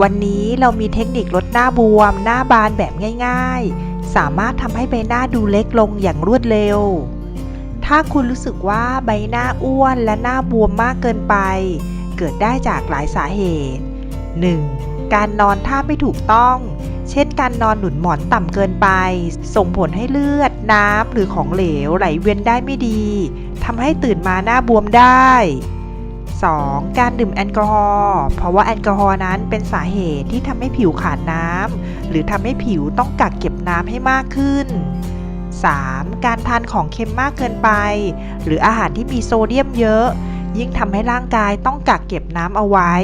วันนี้เรามีเทคนิคลดหน้าบวม หน้าบานแบบง่ายๆ สามารถทำให้ใบหน้าดูเล็กลงอย่างรวดเร็ว ถ้าคุณรู้สึกว่าใบหน้าอ้วนและหน้าบวมมากเกินไป เกิดได้จากหลายสาเหตุ 1. การนอนท่าไม่ถูกต้อง เช่นการนอนหนุนหมอนต่ำเกินไป ส่งผลให้เลือด น้ำหรือของเหลวไหลเวียนได้ไม่ดีทำให้ตื่นมาหน้าบวมได้ 2. การดื่มแอลกอฮอล์เพราะว่าแอลกอฮอล์นั้นเป็นสาเหตุที่ทำให้ผิวขาดน้ำหรือทำให้ผิวต้องกักเก็บน้ำให้มากขึ้น 3. การทานของเค็มมากเกินไป หรืออาหารที่มีโซเดียมเยอะ ยิ่งทำให้ร่างกายต้องกักเก็บน้ำเอาไว้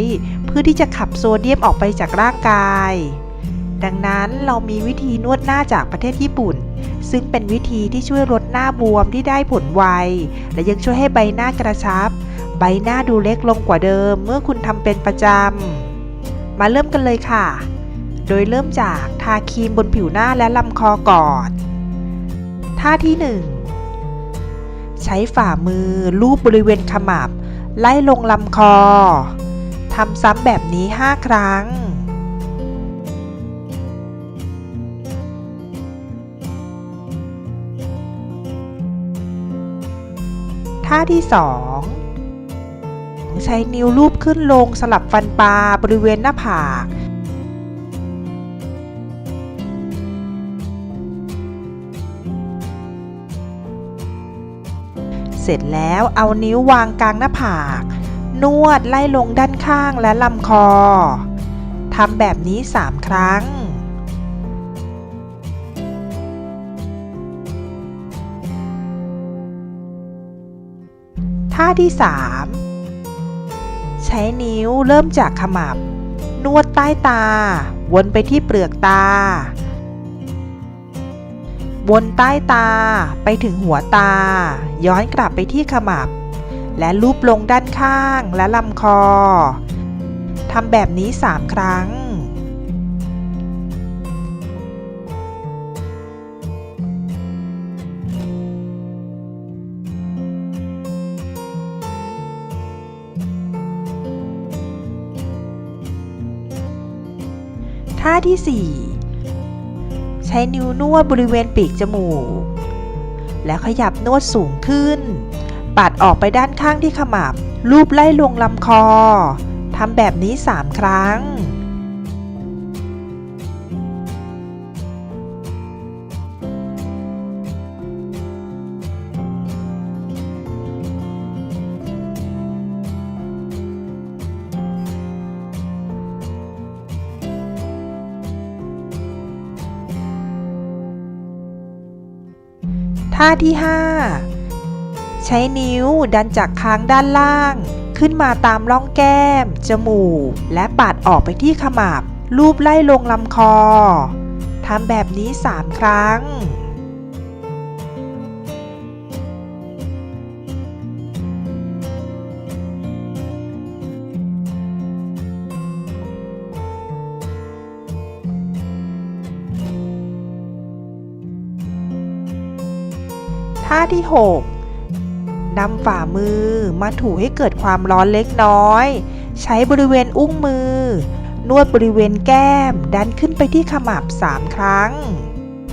เพื่อที่จะขับโซเดียมออกไปจากร่างกาย ดังนั้นเรามีวิธีนวดหน้าจากประเทศญี่ปุ่น ซึ่งเป็นวิธีที่ช่วยลดหน้าบวมที่ได้ผลไว และยังช่วยให้ใบหน้ากระชับ ใบหน้าดูเล็กลงกว่าเดิม เมื่อคุณทำเป็นประจำ มาเริ่มกันเลยค่ะ โดยเริ่มจากทาครีมบนผิวหน้าและลำคอก่อนท่าที่ 1 ใช้ฝ่ามือลูบบริเวณขมับ ไล่ลงลำคอทำซ้ำแบบนี้ 5 ครั้งท่าที่ 2 ใช้นิ้วลูบขึ้นลงสลับฟันปลาบริเวณหน้าผากเสร็จแล้วเอานิ้ววางกลางหน้าผาก นวดไล่ลงด้านข้างและลำคอทำแบบนี้ 3 ครั้ง ท่าที่ 3 ใช้นิ้วเริ่มจากขมับ นวดใต้ตา วนไปที่เปลือกตา วนใต้ตาไปถึงหัวตา ย้อนกลับไปที่ขมับ และลูบลงด้านข้างและลำคอทำแบบนี้ 3 ครั้ง ท่าที่ 4 ใช้นิ้วนวดบริเวณปีกจมูก แล้วขยับนวดสูงขึ้น ปัดออกไปด้านข้างที่ขมับ รูปไล่ลงลำคอ ทำแบบนี้ 3 ครั้ง ท่าที่ 5 ใช้นิ้วดันจากค้างด้านล่าง ขึ้นมาตามร่องแก้ม จมูก และปาดออกไปที่ขมับ รูปไล่ลงลำคอ ทำแบบนี้ 3 ครั้ง ท่าที่ 6นำฝ่ามือมาถูให้เกิดความร้อนเล็กน้อย ใช้บริเวณอุ้งมือ นวดบริเวณแก้ม ดันขึ้นไปที่ขมับ 3 ครั้ง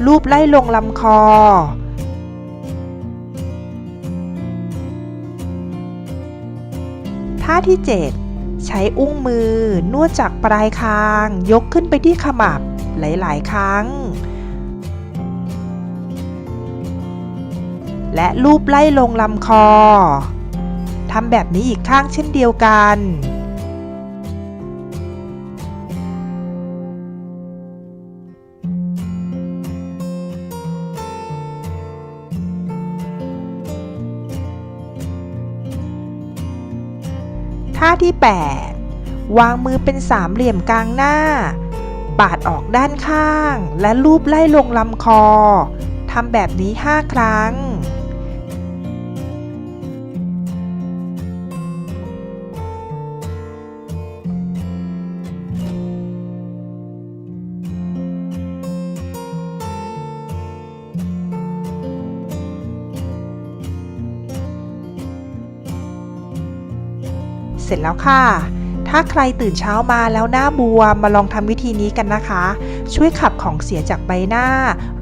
ลูบไล่ลงลำคอ ท่าที่ 7 ใช้อุ้งมือ นวดจากปลายคาง ยกขึ้นไปที่ขมับหลาย ๆ ครั้ง และลูบไล่ลงลำคอทำแบบนี้อีกข้างเช่นเดียวกัน ท่าที่ 8 วางมือเป็นสามเหลี่ยมกลางหน้า ปาดออกด้านข้างและลูบไล่ลงลำคอ ทำแบบนี้ 5 ครั้ง เสร็จแล้วค่ะ ถ้าใครตื่นเช้ามาแล้วหน้าบวมมาลองทำวิธีนี้กันนะคะ ช่วยขับของเสียจากใบหน้า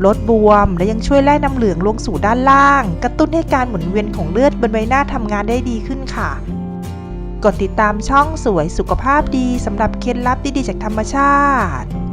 ลดบวม และยังช่วยแล่น้ำเหลืองลงสู่ด้านล่าง กระตุ้นให้การหมุนเวียนของเลือดบนใบหน้าทำงานได้ดีขึ้นค่ะกดติดตามช่องสวยสุขภาพดีสำหรับเคล็ดลับดีๆจากธรรมชาติ